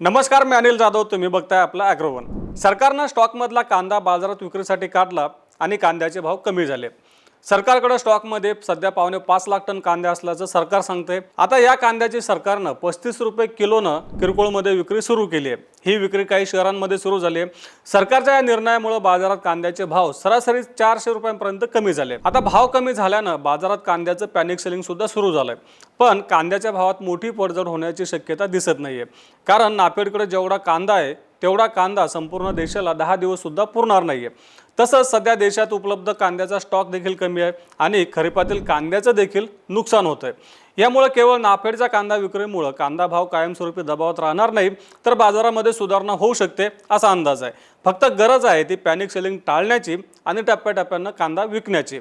नमस्कार मी अनिल जाधव. तुम्ही बघताय आपला अॅग्रोवन. सरकारनं स्टॉकमधला कांदा बाजारात विक्रीसाठी काढला आणि कांद्याचे भाव कमी झाले. सरकारकडे स्टॉकमध्ये सध्या पावणे पाच लाख टन कांदे असल्याचं सरकार सांगते आता या कांद्याची सरकारनं पस्तीस रुपये किलोनं किरकोळमध्ये विक्री सुरू केली आहे. ही विक्री काही शहरांमध्ये सुरू झाली आहे. सरकारच्या या निर्णयामुळे बाजारात कांद्याचे भाव सरासरी चारशे रुपयांपर्यंत कमी झाले. आता भाव कमी झाल्यानं बाजारात कांद्याचं पॅनिक सेलिंग सुद्धा सुरू झालंय. पण कांद्याच्या भावात मोठी पडझड होण्याची शक्यता दिसत नाहीये. कारण नापेडकडे जेवढा कांदा आहे तेवढा कांदा संपूर्ण देशाला दहा दिवस सुद्धा पुरणार नाहीये. तसंच सध्या देशात उपलब्ध कांद्याचा स्टॉक देखील कमी आहे आणि खरीपातील कांद्याचं देखील नुकसान होत आहे यामुळे केवळ नाफेडच्या कांदा विक्रीमुळं कांदा भाव कायमस्वरूपी दबावात राहणार नाही तर बाजारामध्ये सुधारणा होऊ शकते असा अंदाज आहे. फक्त गरज आहे ती पॅनिक सेलिंग टाळण्याची आणि टप्प्याटप्प्यानं कांदा विकण्याची.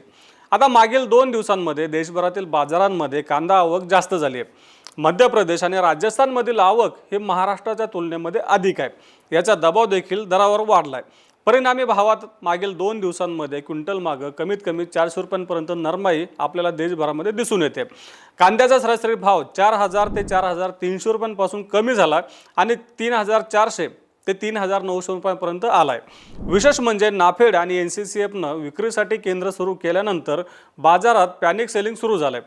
आता मागील दोन दिवसांमध्ये देशभरातील बाजारांमध्ये कांदा आवक जास्त झाली आहे. मध्य प्रदेश आणि राजस्थानमधील आवक हे महाराष्ट्राच्या तुलनेमध्ये अधिक आहे. याचा दबाव देखील दरावर वाढला आहे परिणामी भावात मागील दोन दिवसांमध्ये क्विंटल मागं कमीत कमी चारशे रुपयांपर्यंत नरमाई आपल्याला देशभरामध्ये दिसून येते. कांद्याचा सरासरी भाव चार हजार ते चार हजार तीनशे रुपयांपासून कमी झाला आणि तीन हजार चारशे ते तीन हजार नऊशे रुपयांपर्यंत आलाय. विशेष म्हणजे नाफेड आणि एन सी सी एफनं विक्रीसाठी केंद्र सुरू केल्यानंतर बाजारात पॅनिक सेलिंग सुरू झालंय.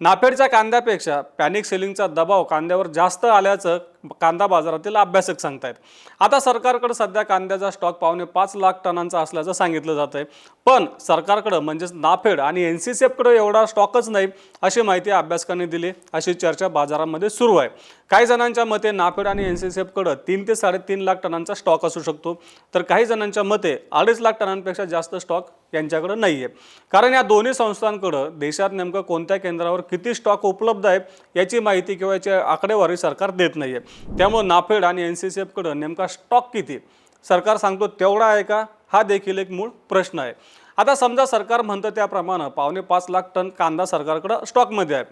नाफेडच्या कांद्यापेक्षा पॅनिक सेलिंगचा दबाव कांद्यावर जास्त आल्याचं कांदा बाजारातील अभ्यासक सांगतायत. आता सरकारकडे सध्या कांद्याचा स्टॉक पावणे पाच लाख टनांचा असल्याचं सांगितलं जात आहे पण सरकारकडं म्हणजेच नाफेड आणि एन सी सी एफकडे एवढा स्टॉकच नाही अशी माहिती अभ्यासकांनी दिली. अशी चर्चा बाजारामध्ये सुरू आहे. काही जणांच्या मते नाफेड आणि एन सी सी एफकडं तीन ते साडेतीन लाख टनांचा स्टॉक असू शकतो. तर काही जणांच्या मते अडीच लाख टनांपेक्षा जास्त स्टॉक यांच्याकडं नाही आहे कारण या दोन्ही संस्थांकडं देशात नेमकं कोणत्या केंद्रावर किती स्टॉक उपलब्ध आहे याची माहिती किंवा याची आकडेवारी सरकार देत नाही आहे त्यामुळे नाफेड आणि एन सी सी एफकडं नेमका स्टॉक किती? सरकार सांगतो तेवढा आहे का? हा देखील एक मूळ प्रश्न आहे. आता समजा सरकार म्हणतं त्याप्रमाणे पावणे पाच लाख टन कांदा सरकारकडं स्टॉकमध्ये आहे.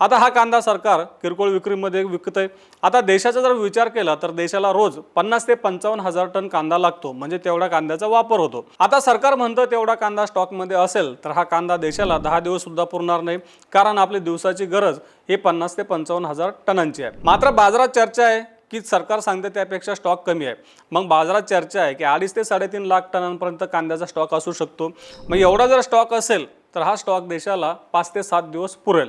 आता हा कांदा सरकार किरकोळ विक्रीमध्ये विकत आहे आता देशाचा जर विचार केला तर देशाला रोज पन्नास ते पंचावन्न हजार टन कांदा लागतो म्हणजे तेवढा कांद्याचा वापर होतो. आता सरकार म्हणतं तेवढा कांदा स्टॉकमध्ये असेल तर हा कांदा देशाला दहा दिवस सुद्धा पुरणार नाही कारण आपली दिवसाची गरज ही पन्नास ते पंचावन्न हजार टनांची आहे. मात्र बाजारात चर्चा आहे. की सरकार सांगते त्यापेक्षा स्टॉक कमी आहे. मग बाजारात चर्चा आहे की अडीच ते साडेतीन लाख टनांपर्यंत कांद्याचा स्टॉक असू शकतो. मग एवढा जर स्टॉक असेल तर हा स्टॉक देशाला पाच ते सात दिवस पुरेल.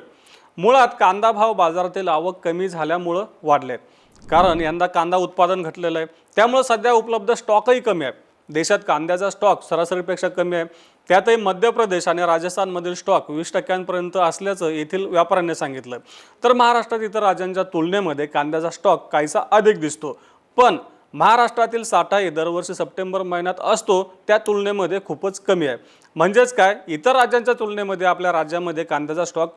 मुळात कांदा भाव बाजारातील आवक कमी झाल्यामुळं वाढले कारण यंदा कांदा उत्पादन घटलेलं आहे. त्यामुळं सध्या उपलब्ध स्टॉकही कमी आहे. देशात कांद्याचा स्टॉक सरासरीपेक्षा कमी आहे. त्यातही मध्य प्रदेश आणि राजस्थानमधील स्टॉक वीस टक्क्यांपर्यंत असल्याचं येथील व्यापाऱ्यांनी सांगितलं. तर महाराष्ट्रात इतर राज्यांच्या तुलनेमध्ये कांद्याचा स्टॉक काहीसा अधिक दिसतो. पण महाराष्ट्रातील साठाही दरवर्षी सप्टेंबर महिन्यात असतो त्या तुलनेमध्ये खूपच कमी आहे. म्हणजेच काय? इतर राज्यांच्या तुलनेमध्ये आपल्या राज्यामध्ये कांद्याचा स्टॉक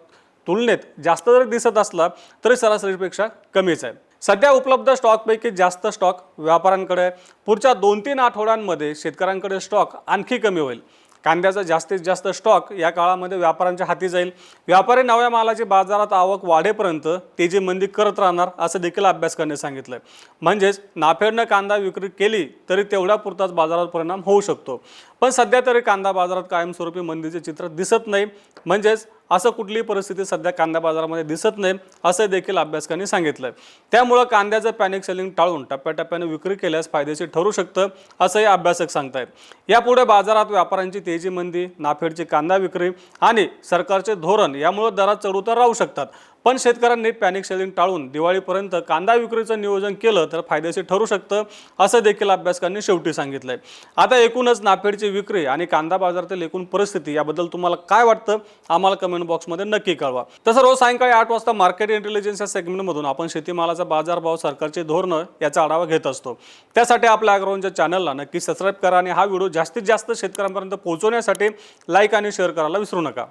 तुलनेत जास्त जरी दिसत असला तरी सरासरीपेक्षा कमीच आहे. सध्या उपलब्ध स्टॉकपैकी जास्त स्टॉक व्यापाऱ्यांकडे आहे. पुढच्या दोन तीन आठवड्यांमध्ये शेतकऱ्यांकडे स्टॉक आणखी कमी होईल. कांद्याचा जास्तीत जास्त स्टॉक या काळामध्ये व्यापाऱ्यांच्या हाती जाईल. व्यापारी नव्या मालाची बाजारात आवक वाढेपर्यंत तेजी मंदी करत राहणार असं देखील अभ्यास करणे सांगितलं म्हणजेच नाफेडनं कांदा विक्री केली तरी तेवढ्या पुरताच बाजारात परिणाम होऊ शकतो. पण सध्या तरी कांदा बाजारात कायमस्वरूपी मंदीचे चित्र दिसत नाही. म्हणजेच असं कुठलीही परिस्थिती सध्या कांदा बाजारामध्ये दिसत नाही असं देखील अभ्यासकांनी सांगितलं त्यामुळं कांद्याचं पॅनिक सेलिंग टाळून टप्प्याटप्प्याने विक्री केल्यास फायदेशीर ठरू शकतं असंही अभ्यासक सांगतायत. यापुढे बाजारात व्यापाऱ्यांची तेजी मंदी नाफेडची कांदा विक्री आणि सरकारचे धोरण यामुळे दरात चढउतार राहू शकतात. पण शेतकऱ्यांनी पॅनिक सेलिंग टाळून दिवाळीपर्यंत कांदा विक्रीचं नियोजन केलं तर फायदेशीर ठरू शकतं असं देखील अभ्यासकांनी शेवटी सांगितलंय. आता एकूणच नाफेडची विक्री आणि कांदा बाजारातील एकूण परिस्थिती याबद्दल तुम्हाला काय वाटतं आम्हाला कमेंट बॉक्समध्ये नक्की कळवा. तसं रोज सायंकाळी आठ वाजता मार्केट इंटेलिजन्स या सेगमेंटमधून आपण शेतीमालाचा बाजारभाव सरकारचे धोरणं याचा आढावा घेत असतो. त्यासाठी आपल्या अग्रवांच्या चॅनलला नक्की सबस्क्राईब करा आणि हा व्हिडिओ जास्तीत जास्त शेतकऱ्यांपर्यंत पोहोचवण्यासाठी लाईक आणि शेअर करायला विसरू नका.